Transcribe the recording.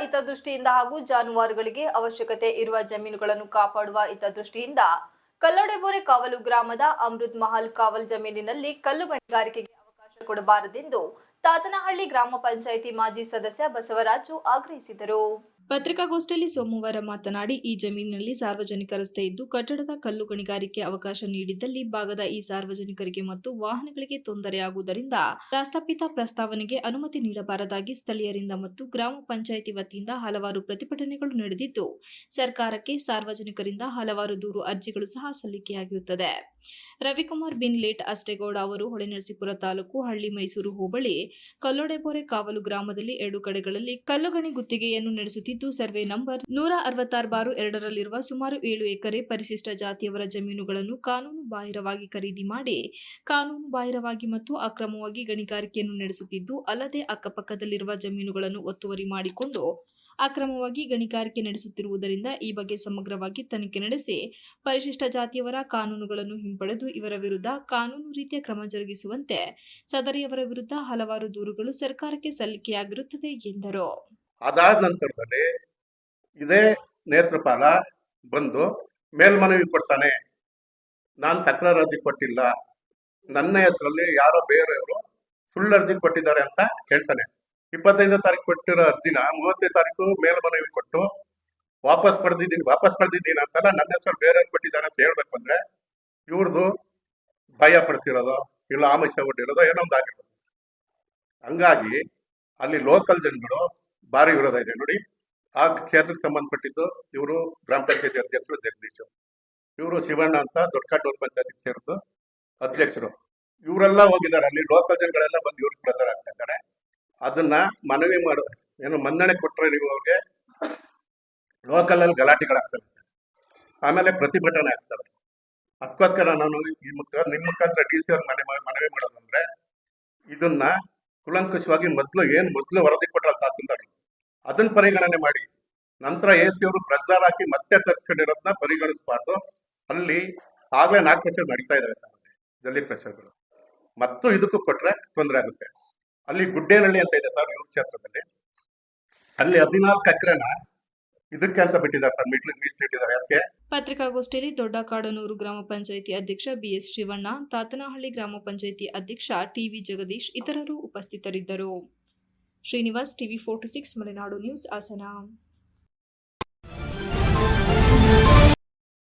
ಹಿತದೃಷ್ಟಿಯಿಂದ ಹಾಗೂ ಜಾನುವಾರುಗಳಿಗೆ ಅವಶ್ಯಕತೆ ಇರುವ ಜಮೀನುಗಳನ್ನು ಕಾಪಾಡುವ ಹಿತದೃಷ್ಟಿಯಿಂದ ಕಲ್ಲಡೆಬೋರೆ ಕಾವಲು ಗ್ರಾಮದ ಅಮೃತ್ ಮಹಲ್ ಕಾವಲ್ ಜಮೀನಿನಲ್ಲಿ ಕಲ್ಲು ಗಣಿಗಾರಿಕೆಗೆ ಅವಕಾಶ ಕೊಡಬಾರದೆಂದು ತಾತನಹಳ್ಳಿ ಗ್ರಾಮ ಪಂಚಾಯಿತಿ ಮಾಜಿ ಸದಸ್ಯ ಬಸವರಾಜು ಆಗ್ರಹಿಸಿದರು. ಪತ್ರಿಕಾಗೋಷ್ಠಿಯಲ್ಲಿ ಸೋಮವಾರ ಮಾತನಾಡಿ, ಈ ಜಮೀನಿನಲ್ಲಿ ಸಾರ್ವಜನಿಕ ರಸ್ತೆ ಇದ್ದು, ಕಟ್ಟಡದ ಕಲ್ಲು ಗಣಿಗಾರಿಕೆ ಅವಕಾಶ ನೀಡಿದ್ದಲ್ಲಿ ಭಾಗದ ಈ ಸಾರ್ವಜನಿಕರಿಗೆ ಮತ್ತು ವಾಹನಗಳಿಗೆ ತೊಂದರೆಯಾಗುವುದರಿಂದ ಪ್ರಸ್ತಾಪಿತ ಪ್ರಸ್ತಾವನೆಗೆ ಅನುಮತಿ ನೀಡಬಾರದಾಗಿ ಸ್ಥಳೀಯರಿಂದ ಮತ್ತು ಗ್ರಾಮ ಪಂಚಾಯಿತಿ ವತಿಯಿಂದ ಹಲವಾರು ಪ್ರತಿಭಟನೆಗಳು ನಡೆದಿದ್ದು, ಸರ್ಕಾರಕ್ಕೆ ಸಾರ್ವಜನಿಕರಿಂದ ಹಲವಾರು ದೂರು ಅರ್ಜಿಗಳು ಸಹ ಸಲ್ಲಿಕೆಯಾಗಿರುತ್ತದೆ. ರವಿಕುಮಾರ್ ಬಿನ್ ಲೇಟ್ ಅಷ್ಟೇಗೌಡ ಅವರು ಹೊಳೆನರಸೀಪುರ ತಾಲೂಕು ಹಳ್ಳಿ ಮೈಸೂರು ಹೋಬಳಿ ಕಲ್ಲೊಡೆಬೋರೆ ಕಾವಲು ಗ್ರಾಮದಲ್ಲಿ ಎರಡು ಕಡೆಗಳಲ್ಲಿ ಕಲ್ಲುಗಣಿ ಗುತ್ತಿಗೆಯನ್ನು ನಡೆಸುತ್ತಿದ್ದು, ಸರ್ವೆ ನಂಬರ್ ನೂರ ಅರವತ್ತಾರು ಬಾರು ಎರಡರಲ್ಲಿರುವ ಸುಮಾರು ಏಳು ಎಕರೆ ಪರಿಶಿಷ್ಟ ಜಾತಿಯವರ ಜಮೀನುಗಳನ್ನು ಕಾನೂನು ಬಾಹಿರವಾಗಿ ಖರೀದಿ ಮಾಡಿ, ಕಾನೂನು ಬಾಹಿರವಾಗಿ ಮತ್ತು ಅಕ್ರಮವಾಗಿ ಗಣಿಗಾರಿಕೆಯನ್ನು ನಡೆಸುತ್ತಿದ್ದು, ಅಲ್ಲದೆ ಅಕ್ಕಪಕ್ಕದಲ್ಲಿರುವ ಜಮೀನುಗಳನ್ನು ಒತ್ತುವರಿ ಮಾಡಿಕೊಂಡು ಅಕ್ರಮವಾಗಿ ಗಣಿಗಾರಿಕೆ ನಡೆಸುತ್ತಿರುವುದರಿಂದ ಈ ಬಗ್ಗೆ ಸಮಗ್ರವಾಗಿ ತನಿಖೆ ನಡೆಸಿ ಪರಿಶಿಷ್ಟ ಜಾತಿಯವರ ಕಾನೂನುಗಳನ್ನು ಹಿಂಪಡೆದು ಇವರ ವಿರುದ್ಧ ಕಾನೂನು ರೀತಿಯ ಕ್ರಮ ಜರುಗಿಸುವಂತೆ ಸದರಿಯವರ ವಿರುದ್ಧ ಹಲವಾರು ದೂರುಗಳು ಸರ್ಕಾರಕ್ಕೆ ಸಲ್ಲಿಕೆಯಾಗಿರುತ್ತದೆ ಎಂದರು. ಅದಾದ ನಂತರದಲ್ಲಿ ಇದೇ ನೇತ್ರಪಾಲ ಬಂದು ಮೇಲ್ಮನವಿ ಕೊಡ್ತಾನೆ, ನಾನು ತಕರಾರು ಅರ್ಜಿ ಕೊಟ್ಟಿಲ್ಲ, ನನ್ನ ಹೆಸರಲ್ಲಿ ಯಾರೋ ಬೇರೆಯವರು ಸುಳ್ಳು ಅರ್ಜಿ ಕೊಟ್ಟಿದ್ದಾರೆ ಅಂತ ಹೇಳ್ತಾನೆ ಇಪ್ಪತ್ತೈದನೇ ತಾರೀಕು ಕೊಟ್ಟಿರೋ ಅರ್ಜಿನ ಮೂವತ್ತನೇ ತಾರೀಕು ಮೇಲ್ಮನವಿ ಕೊಟ್ಟು ವಾಪಸ್ ಪಡೆದಿದ್ದೀನಿ ವಾಪಸ್ ಪಡೆದಿದ್ದೀನಿ ಅಂತಲ್ಲ ನನ್ನ ಹೆಸರು ಬೇರೆ ಕೊಟ್ಟಿದ್ದಾನೆ ಅಂತ ಹೇಳ್ಬೇಕು ಅಂದ್ರೆ ಇವ್ರದ್ದು ಭಯ ಪಡಿಸಿರೋದು, ಇಲ್ಲ ಆಮಿಷ ಒಡ್ಡಿರೋದು ಏನೋ ಒಂದು ಆಗಿರೋದು ಹಂಗಾಗಿ ಅಲ್ಲಿ ಲೋಕಲ್ ಜನಗಳು ಭಾರಿ ವಿರೋಧ ಇದೆ ನೋಡಿ. ಆ ಕ್ಷೇತ್ರಕ್ಕೆ ಸಂಬಂಧಪಟ್ಟಿದ್ದು ಇವರು ಗ್ರಾಮ ಪಂಚಾಯತಿ ಅಧ್ಯಕ್ಷರು, ಜಗದೀಶ್ ಇವರು ಶಿವಣ್ಣ ಅಂತ ದೊಡ್ಡಕಾಟೂರು ಪಂಚಾಯತಿಗೆ ಸೇರಿದ್ದು ಅಧ್ಯಕ್ಷರು. ಇವರೆಲ್ಲ ಹೋಗಿದ್ದಾರೆ, ಅಲ್ಲಿ ಲೋಕಲ್ ಜನಗಳೆಲ್ಲ ಬಂದು ಇವ್ರಿಗೆ ಪ್ರಚಾರ ಆಗ್ತಾ ಇದ್ದಾರೆ. ಅದನ್ನ ಮನವಿ ಮಾಡು. ಏನು ಮನ್ನಣೆ ಕೊಟ್ಟರೆ ನೀವು ಅವ್ರಿಗೆ ಲೋಕಲಲ್ಲಿ ಗಲಾಟೆಗಳಾಗ್ತವೆ ಸರ್. ಆಮೇಲೆ ಪ್ರತಿಭಟನೆ ಆಗ್ತವೆ ಅದಕ್ಕೋಸ್ಕರ ನಾನು ಈ ಮುಖ, ನಿಮ್ಮ ಮುಖಾಂತರ ಡಿ ಸಿ ಅವ್ರ ಮನೆ ಮನವಿ ಮಾಡೋದಂದ್ರೆ ಇದನ್ನ ಕುಲಂಕುಷವಾಗಿ ಮೊದಲು ಏನು ಮೊದಲು ವರದಿ ಕೊಟ್ಟರೆ ತಹಸೀಲ್ದಾರ್ ಅದನ್ನ ಪರಿಗಣನೆ ಮಾಡಿ. ನಂತರ ಎ ಸಿ ಅವರು ಪ್ರೆಸರ್ ಹಾಕಿ ಮತ್ತೆ ತರಿಸ್ಕೊಂಡಿರೋದನ್ನ ಪರಿಗಣಿಸಬಾರ್ದು. ಅಲ್ಲಿ ಆಗ್ಲೇ ನಾಲ್ಕು ವರ್ಷ ನಡೀತಾ ಇದ್ದಾವೆ ಸರ್. ಜಲ್ಲಿ ಪ್ರೆಷರ್ಗಳು ಮತ್ತು ಇದಕ್ಕೂ ಕೊಟ್ಟರೆ ತೊಂದರೆ ಆಗುತ್ತೆ. ಅಲ್ಲಿ ಗುಡ್ಡೇನಹಳ್ಳಿ ಅಂತ ಇದೆ ಸರ್ ಇವ್ರ ಕ್ಷೇತ್ರದಲ್ಲಿ. ಅಲ್ಲಿ ಹದಿನಾಲ್ಕು ಎಕರೆನ ಇದಕ್ಕೆ ಅಂತ ಬಿಟ್ಟಿದ್ದಾರೆ ಸರ್, ಮಿಡ್ಲ್ ಮೀಸಲಿಟ್ಟಿದ್ದಾರೆ ಅದಕ್ಕೆ ಪತ್ರಿಕಾಗೋಷ್ಠಿಯಲ್ಲಿ ದೊಡ್ಡ ಕಾಡನೂರು ಗ್ರಾಮ ಪಂಚಾಯಿತಿ ಅಧ್ಯಕ್ಷ ಬಿ ಎಸ್ ಶಿವಣ್ಣ, ತಾತನಹಳ್ಳಿ ಗ್ರಾಮ ಪಂಚಾಯಿತಿ ಅಧ್ಯಕ್ಷ ಟಿವಿ ಜಗದೀಶ್ ಇತರರು ಉಪಸ್ಥಿತರಿದ್ದರು. Srinivas TV forty six, Malenadu news, Hassan.